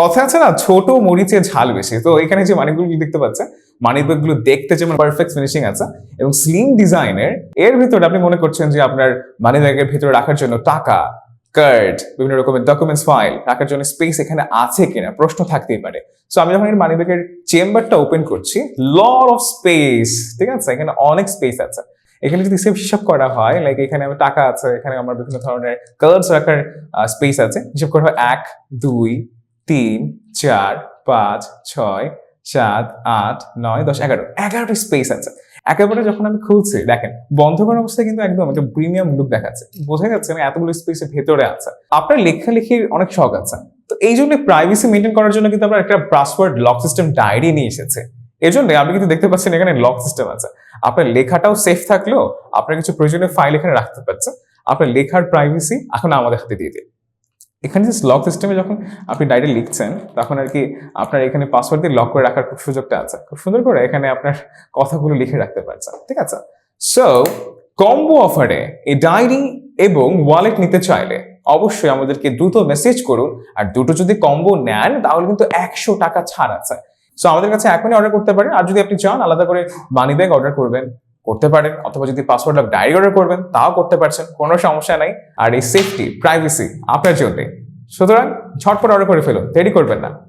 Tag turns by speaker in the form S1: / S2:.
S1: কথা আছে না ছোট মরিচে ঝাল বেশি তো এখানে যে মানিকগুলো দেখতে পাচ্ছেন মানিকগুলো দেখতে যেমন পারফেক্ট ফিনিশিং আছে এবং স্লিম ডিজাইনের এর ভিতরে আপনি মনে করছেন যে আপনার মানি ব্যাগের ভিতরে রাখার জন্য টাকা কার্ড বিভিন্ন রকমের ডকুমেন্টস ফাইল রাখার জন্য স্পেস এখানে আছে কিনা প্রশ্ন থাকতেই পারে সো আমি যখন মানি ব্যাগের চেম্বারটা ওপেন করছি লর অফ স্পেস ঠিক আছে এখানে অনেক স্পেস আছে এখানে যদি সেভ হিসাব করা হয় লাইক এখানে আমার টাকা আছে এখানে আমার বিভিন্ন ধরনের কালার্স রাখার স্পেস আছে হিসাব করা হয় এক দুই তিন চার পাঁচ ছয় সাত আট নয় দশ এগারো এগারোটা স্পেস আছে একেবারে যখন আমি খুলছি দেখেন বন্ধ করার অবস্থায় কিন্তু একদম একটা প্রিমিয়াম লুক দেখাচ্ছে বোঝা যাচ্ছে না এতগুলো স্পেসের ভেতরে আছে আপনার লেখালেখির অনেক শখ আছে তো এই জন্য প্রাইভেসি মেনটেন করার জন্য কিন্তু আমরা একটা পাসওয়ার্ড লক সিস্টেম ডায়েরি নিয়ে এসেছে এর জন্য আপনি কিন্তু দেখতে পাচ্ছেন এখানে লক সিস্টেম আছে আপনার লেখাটাও সেফ থাকলেও আপনার কিছু প্রয়োজনীয় ফাইল এখানে রাখতে পারছেন আপনার লেখার প্রাইভেসি এখন আমাদের হাতে দিয়ে দিন এখানে যে লক সিস্টেমে যখন আপনি ডায়েরি লিখছেন তখন আর কি আপনার এখানে পাসওয়ার্ড দিয়ে লক করে রাখার খুব সুযোগটা আছে খুব সুন্দর করে এখানে আপনার কথাগুলো লিখে রাখতে পারছেন ঠিক আছে সো কম্বো অফারে এই ডায়েরি এবং ওয়ালেট নিতে চাইলে অবশ্যই আমাদেরকে দ্রুত মেসেজ করুন আর দুটো যদি কম্বো নেন তাহলে কিন্তু একশো টাকা ছাড় আছে সো আমাদের কাছে এখনই অর্ডার করতে পারেন আর যদি আপনি চান আলাদা করে মানি ব্যাগ অর্ডার করবেন করতে পারেন অথবা যদি পাসওয়ার্ড লক ডায়েরি অর্ডার করবেন তাও করতে পারছেন কোনো সমস্যা নাই আর এই সেফটি প্রাইভেসি আপনার জন্যে সুতরাং ঝটপট অর্ডার করে ফেলুন দেরি করবেন না